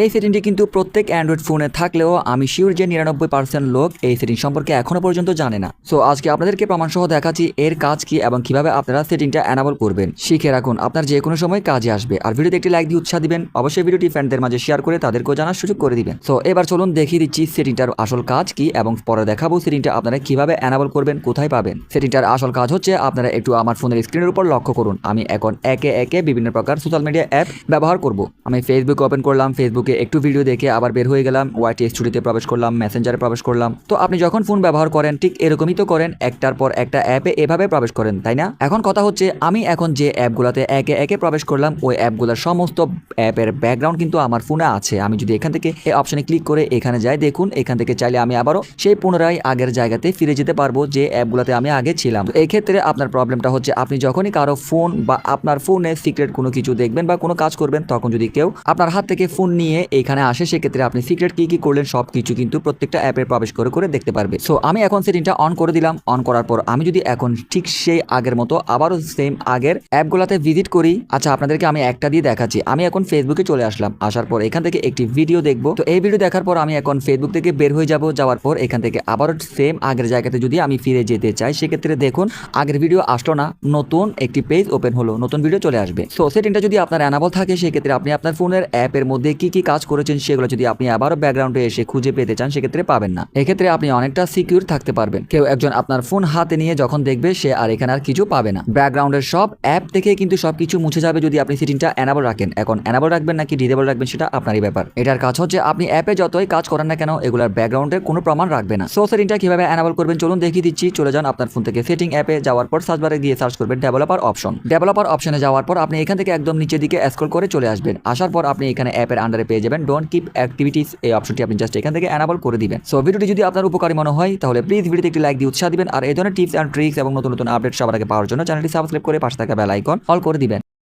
এই সেটিংটি কিন্তু প্রত্যেক অ্যান্ড্রয়েড ফোনে থাকলেও আমি শিওর যে নিরানব্বই পার্সেন্ট লোক এই সেটিং সম্পর্কে এখনও পর্যন্ত জানে না। সো আজকে আপনাদেরকে প্রমাণ সহ দেখাচ্ছি এর কাজ কি এবং কীভাবে আপনারা সেটিংটা অ্যানাবল করবেন। শিখে রাখুন, আপনার যে কোনো সময় কাজে আসবে। আর ভিডিওতে একটি লাইক দিয়ে উৎসাহ দিবেন, অবশ্যই ভিডিওটি ফ্রেন্ডদের মাঝে শেয়ার করে তাদেরকেও জানার সুযোগ করে দিবেন। সো এবার চলুন দেখিয়ে দিচ্ছি সেটিংটার আসল কাজ কি এবং পরে দেখাবো সেটিংটা আপনারা কীভাবে অ্যানাবল করবেন, কোথায় পাবেন। সেটিংটার আসল কাজ হচ্ছে আপনারা একটু আমার ফোনের স্ক্রিনের উপর লক্ষ্য করুন। আমি এখন একে একে বিভিন্ন প্রকার সোশ্যাল মিডিয়া অ্যাপ ব্যবহার করব। আমি ফেসবুক ওপেন করলাম ফেসবুকে একটু ভিডিও দেখে আবার বের হয়ে গেলাম ওয়াইটি স্টুডিওতে প্রবেশ করলাম মেসেঞ্জারে প্রবেশ করলাম। তো আপনি যখন ফোন ব্যবহার করেন, ঠিক এরকমই তো করেন, একটার পর একটা অ্যাপে এভাবে প্রবেশ করেন, তাই না? এখন কথা হচ্ছে, আমি এখন যে অ্যাপগুলোতে একে একে প্রবেশ করলাম, ওই অ্যাপগুলোর সমস্ত অ্যাপের ব্যাকগ্রাউন্ড কিন্তু আমার ফোনে আছে। আমি যদি এখান থেকে এই অপশনে ক্লিক করে এখানে যাই, দেখুন, এখান থেকে চাইলে আমি আবারও সেই পুনরায় আগের জায়গাতে ফিরে যেতে পারব, যে অ্যাপগুলোতে আমি আগে ছিলাম। তো এই ক্ষেত্রে আপনার প্রবলেমটা হচ্ছে, আপনি যখনই কারও ফোন বা আপনার ফোনে সিক্রেট কোনো কিছু দেখবেন বা কোনো কাজ করবেন, তখন যদি কেউ আপনার হাত থেকে ফোন নিয়ে এখানে আসে, সেক্ষেত্রে আপনি সিক্রেট কি কি করলেন সব কিছু কিন্তু প্রত্যেকটা অ্যাপে প্রবেশ করে করে দেখতে পারবে। সো আমি এখন সেটিংটা অন করে দিলাম। অন করার পর আমি যদি এখন ঠিক সেই আগের মতো আবারও সেম আগের অ্যাপগুলোতে ভিজিট করি আচ্ছা আপনাদেরকে আমি একটা দিয়ে দেখাচ্ছি। আমি এখন ফেসবুকে চলে আসলাম। আসার পর এখান থেকে একটি ভিডিও দেখব। তো এই ভিডিও দেখার পর আমি এখন ফেসবুক থেকে বের হয়ে যাব। যাওয়ার পর এখান থেকে আবারও সেম আগের জায়গাতে যদি আমি ফিরে যেতে চাই, সেক্ষেত্রে দেখুন, আগের ভিডিও আসলো না। নতুন একটি পেজ ওপেন হলো। নতুন ভিডিও চলে আসবে। সো সেটিংটা যদি আপনার অ্যানাবল থাকে, সেক্ষেত্রে আপনি আপনার ফোনের অ্যাপের মধ্যে কি কি কাজ করেছেন সেগুলো যদি আপনি আবারও ব্যাকগ্রাউন্ডে এসে খুঁজে পেতে চান, সেক্ষেত্রে পাবেন না। এক্ষেত্রে আপনি অনেকটা সিকিউর থাকতে পারবেন। কেউ একজন আপনার ফোন হাতে নিয়ে যখন দেখবে, সে আর এখানে আর কিছু পাবে না। ব্যাকগ্রাউন্ডের সব অ্যাপ থেকে কিন্তু সবকিছু মুছে যাবে যদি আপনি সেটিংটা অ্যানাবল রাখেন। এখন অ্যানাবল রাখবেন নাকি ডিজেবল রাখবেন সেটা আপনারই ব্যাপার। এটার কাজ হচ্ছে আপনি অ্যাপে যতই কাজ করেন না কেন, এগুলার ব্যাকগ্রাউন্ডে কোনো প্রমাণ রাখবে না। সো সেটিংটা কীভাবে অ্যানাবল করবেন চলুন দেখিয়ে দিচ্ছি। চলে যান আপনার ফোন থেকে সেটিং অ্যাপে যাওয়ার পর সার্চ বারে গিয়ে সার্চ করবেন ডেভেলপার অপশন ডেভেলপার অপশনে যাওয়ার পর আপনি এখান থেকে একদম নিচের দিকে স্ক্রল করে চলে আসবেন। আসার পর আপনি এখানে অ্যাপের আন্ডারে পেয়ে যাবেন। ডোন্ট কিপ অ্যাক্টিভিটিস এই অপশনটি আপনি জাস্ট এখান থেকে অ্যানাবল করে দিবেন। সো ভিডিওটি যদি আপনার উপকারী মনে হয়, তাহলে প্লিজ ভিডিওতে একটি লাইক দিয়ে উৎসাহ দিবেন। আর এই ধরনের টিপস অ্যান্ড ট্রিক্স এবং নতুন নতুন আপডেট সবার আগে পাওয়ার জন্য চ্যানেলটি সাবস্ক্রাইব করে পাশে থাকা বেল আইকন অল করে দিবেন।